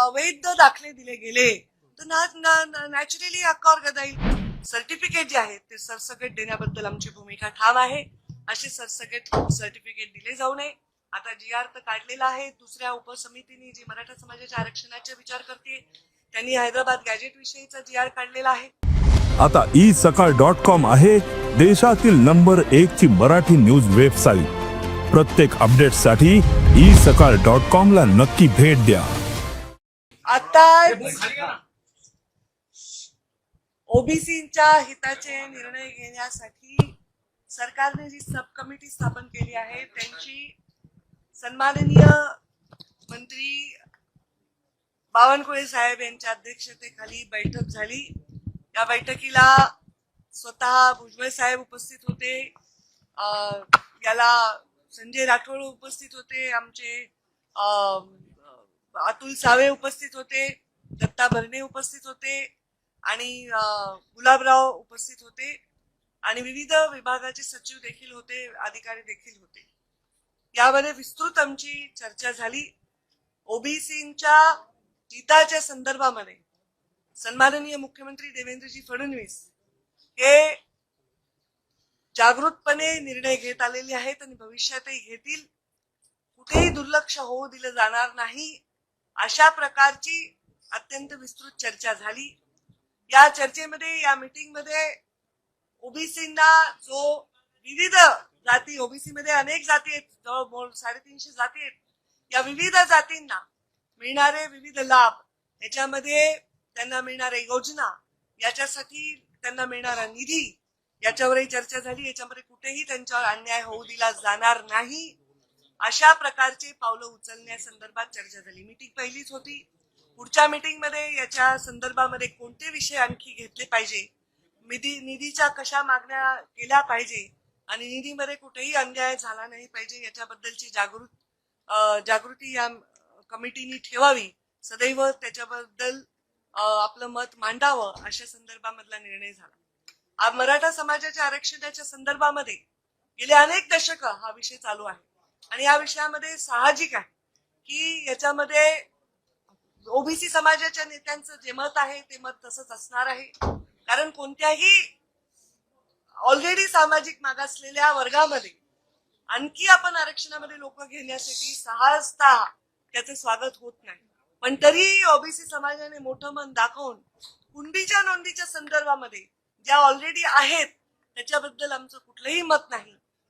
अवैध दाखले दिले गेले तर नॅचरली हक्कावर करता येईल सर्टिफिकेट जे आहेत ते सरसकट देण्याबद्दल आमची भूमिका ठाम आहे. असे सरसकट सर्टिफिकेट दिले जाऊ नये. आता जी आर तर काढलेला आहे. दुसऱ्या उपसमितीने जी मराठा समाजाच्या आरक्षणाचा विचार करते त्यांनी हैदराबाद गॅजेट विषयीचा जी आर काढलेला आहे. आता ई सकाळ डॉट कॉम आहे देशातील नंबर एक ची मराठी न्यूज वेबसाईट प्रत्येक अपडेटसाठी ई सकाळ डॉट कॉम ला नक्की भेट द्या. आता ओबीसीच्या हिताचे निर्णय घेण्यासाठी सरकारने जी सब कमिटी स्थापन केली आहे त्यांची सन्माननीय मंत्री बावनकुळे साहेब यांच्या अध्यक्षतेखाली बैठक झाली. या बैठकीला स्वतः भुजबळ साहेब उपस्थित होते. याला संजय राठोड उपस्थित होते आमचे अं, अतुल सावे उपस्थित होते दत्ता भरणे उपस्थित होते आणि गुलाबराव उपस्थित होते आणि विविध विभागाचे सचिव देखील होते अधिकारी देखील होते. यामध्ये विस्तृत आमची चर्चा झाली. ओबीसीच्या हिताच्या संदर्भामध्ये सन्माननीय मुख्यमंत्री देवेंद्रजी फडणवीस हे जागृतपणे निर्णय घेत आलेले आहेत आणि भविष्यातही घेतील. कुठेही दुर्लक्ष होऊ दिलं जाणार नाही. अशा प्रकारची अत्यंत विस्तृत चर्चा झाली. या चर्चेमध्ये या मीटिंगमध्ये ओबीसींना जो विविध जाती ओबीसी मध्ये अनेक जाती आहेत जवळ साडेतीनशे जाती आहेत. या विविध जातींना मिळणारे विविध लाभ याच्यामध्ये त्यांना मिळणाऱ्या योजना याच्यासाठी त्यांना मिळणारा निधी याच्यावरही चर्चा झाली. याच्यामध्ये कुठेही त्यांच्यावर अन्याय होऊ दिला जाणार नाही. अशा प्रकारचे पावलं उचलण्यासंदर्भात चर्चा झाली. मीटिंग पहिलीच होती. पुढच्या मीटिंगमध्ये याच्या संदर्भामध्ये कोणते विषय आणखी घेतले पाहिजे? निधी निधीच्या कशा मागण्या केल्या पाहिजे? आणि निधीमध्ये कुठेही अन्याय झाला नाही पाहिजे याच्याबद्दलची जागृत जागृती या कमिटीनी ठेवावी. सदैव त्याच्याबद्दल आपलं मत मांडावं अशा संदर्भामधला निर्णय झाला. मराठा समाजाच्या आरक्षणाच्या संदर्भामध्ये गेले अनेक दशक हा विषय चालू आहे. आणि या विषयामध्ये साहजिक आहे की याच्यामध्ये ओबीसी समाजाच्या नेत्यांचं जे मत आहे ते मत तसंच असणार आहे. कारण कोणत्याही ऑलरेडी सामाजिक मागासलेल्या वर्गामध्ये आणखी आपण आरक्षणामध्ये लोक घेण्यासाठी सहजता त्याचे स्वागत होत नाही. पण तरी ओबीसी समाजाने मोठं मन दाखवून कुंडीच्या नोंदीच्या संदर्भामध्ये ज्या ऑलरेडी आहेत त्याच्याबद्दल आमचं कुठलंही मत नाही.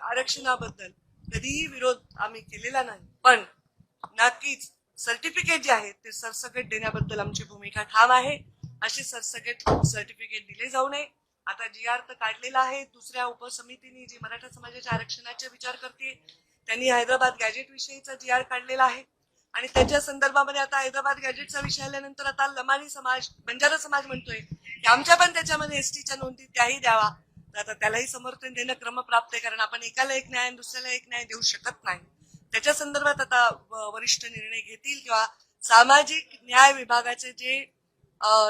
आरक्षणाबद्दल कधीही विरोध आम्ही केलेला नाही. पण नक्कीच सर्टिफिकेट जे आहेत ते सरसकट देण्याबद्दल आमची भूमिका ठाम आहे. असे सरसकट सर्टिफिकेट दिले जाऊ नये. आता जी आर तर काढलेला आहे. दुसऱ्या उपसमितीने जी मराठा समाजाच्या आरक्षणाचा विचार करते त्यांनी हैदराबाद गॅजेट विषयीचा जी आर काढलेला आहे. आणि त्याच्या संदर्भामध्ये आता हैदराबाद गॅजेटचा विषय आल्यानंतर आता लमाणी समाज बंजारा समाज म्हणतोय की आमच्या पण त्याच्यामध्ये एसटीच्या नोंदी त्याही द्यावा. तर आता त्यालाही समर्थन देणं क्रमप्राप्त आहे कारण आपण एकाला एक न्याय आणि दुसऱ्याला एक न्याय देऊ शकत नाही. त्याच्या संदर्भात आता वरिष्ठ निर्णय घेतील किंवा सामाजिक न्याय विभागाचे जे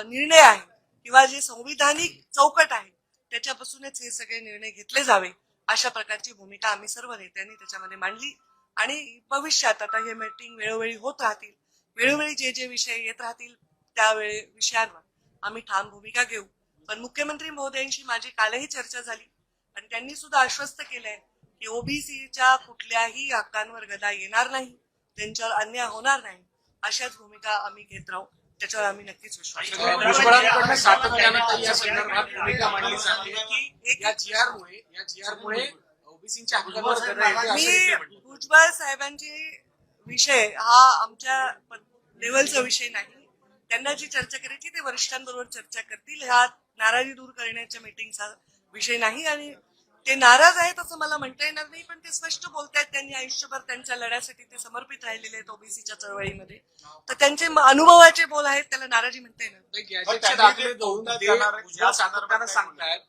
निर्णय आहे किंवा जे संविधानिक चौकट आहे त्याच्यापासूनच हे सगळे निर्णय घेतले जावे अशा प्रकारची भूमिका आम्ही सर्व नेत्यांनी त्याच्यामध्ये मांडली. आणि भविष्यात आता हे मीटिंग वेळोवेळी होत राहतील. वेळोवेळी जे जे विषय येत राहतील त्यावेळी विषयांवर आम्ही ठाम भूमिका घेऊ. पण मुख्यमंत्री महोदयांशी माझी कालही चर्चा झाली. आणि त्यांनी सुद्धा आश्वस्त केलंय की ओबीसीच्या कुठल्याही हक्कांवर गदा येणार नाही त्यांच्यावर अन्याय होणार नाही अशाच भूमिका आम्ही घेत राहू. त्याच्यावर आम्ही नक्कीच विश्वास सातत्यानं या संदर्भात भूमिका मांडली जाते. की या या ओबीसीच्या हक्कांवर मी. भुजबळ साहेबांची विषय हा आमच्या लेवलचा विषय नाही. त्यांना जी चर्चा करायची ते वरिष्ठांबरोबर चर्चा करतील. हा नाराजी दूर करण्याच्या मीटिंगचा विषय नाही आणि ते नाराज आहेत असं मला म्हणता येणार नाही पण ते स्पष्ट बोलतायत त्यांनी आयुष्यभर त्यांच्या लढ्यासाठी ते समर्पित राहिलेले आहेत ओबीसीच्या चळवळीमध्ये. तर त्यांचे अनुभवाचे बोल आहेत त्याला नाराजी म्हणता येणार ते भुजबळ सातत्यानं सांगतायत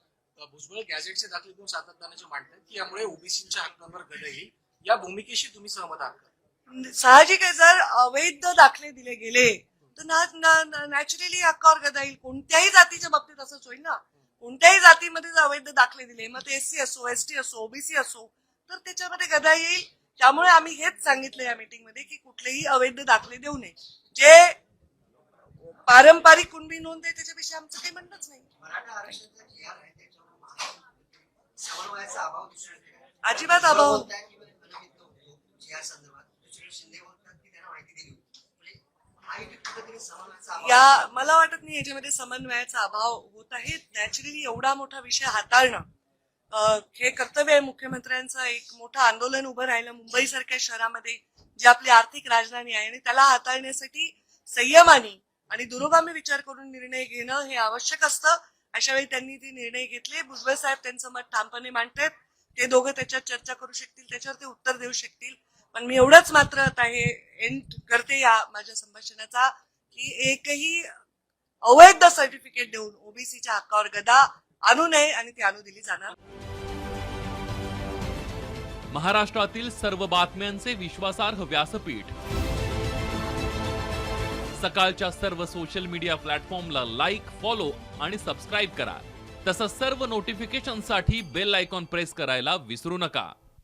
भुजबळ गॅजेटचे दाखले देऊन सातत्यानं जे मांडतात की यामुळे ओबीसीच्या हक्कांवर गदा येईल या भूमिकेशी तुम्ही सहमत आहात का? साहजिक आहे जर अवैध दाखले दिले गेले तर नॅचरली हक्कावर गदा येईल कोणत्याही जातीच्या बाबतीत असंच होईल ना कोणत्याही जातीमध्ये जर अवैध दाखले दिले मग ते एससी असो एसटी असो ओबीसी असो तर त्याच्यामध्ये गदा येईल त्यामुळे आम्ही हेच सांगितलं या मीटिंगमध्ये की कुठलेही अवैध दाखले देऊ नये जे पारंपरिक कुणबी नोंद आहे त्याच्यापेक्षा आमचं काही म्हणणंच नाही अजिबात अभाव या मला वाटत नाही याच्यामध्ये समन्वयाचा अभाव होत आहे. नॅचरली एवढा मोठा विषय हाताळणं हे कर्तव्य आहे मुख्यमंत्र्यांचं. एक मोठं आंदोलन उभं राहिलं मुंबई सारख्या शहरामध्ये जी आपली आर्थिक राजधानी आहे आणि त्याला हाताळण्यासाठी संयमाने आणि दुरोगामी विचार करून निर्णय घेणं हे आवश्यक असतं. अशा वेळी त्यांनी ते निर्णय घेतले भुजबळ साहेब त्यांचं मत ठामपणे मांडतायत ते दोघं त्याच्यात चर्चा करू शकतील त्याच्यावर ते उत्तर देऊ शकतील. पण मी एवढंच मात्र आता हे एंड करते या माझ्या संभाषणाचा की एकही अवैध सर्टिफिकेट देऊन ओबीसीच्या हक्कावर गदा आणू नये आणि ती आणू दिली जाणार. महाराष्ट्रातील सर्व बातम्यांचे विश्वासार्ह व्यासपीठ. सकाळच्या सर्व सोशल मीडिया प्लॅटफॉर्मला लाईक फॉलो आणि सबस्क्राईब करा. तसंच सर्व नोटिफिकेशनसाठी बेल आयकॉन प्रेस करायला विसरू नका.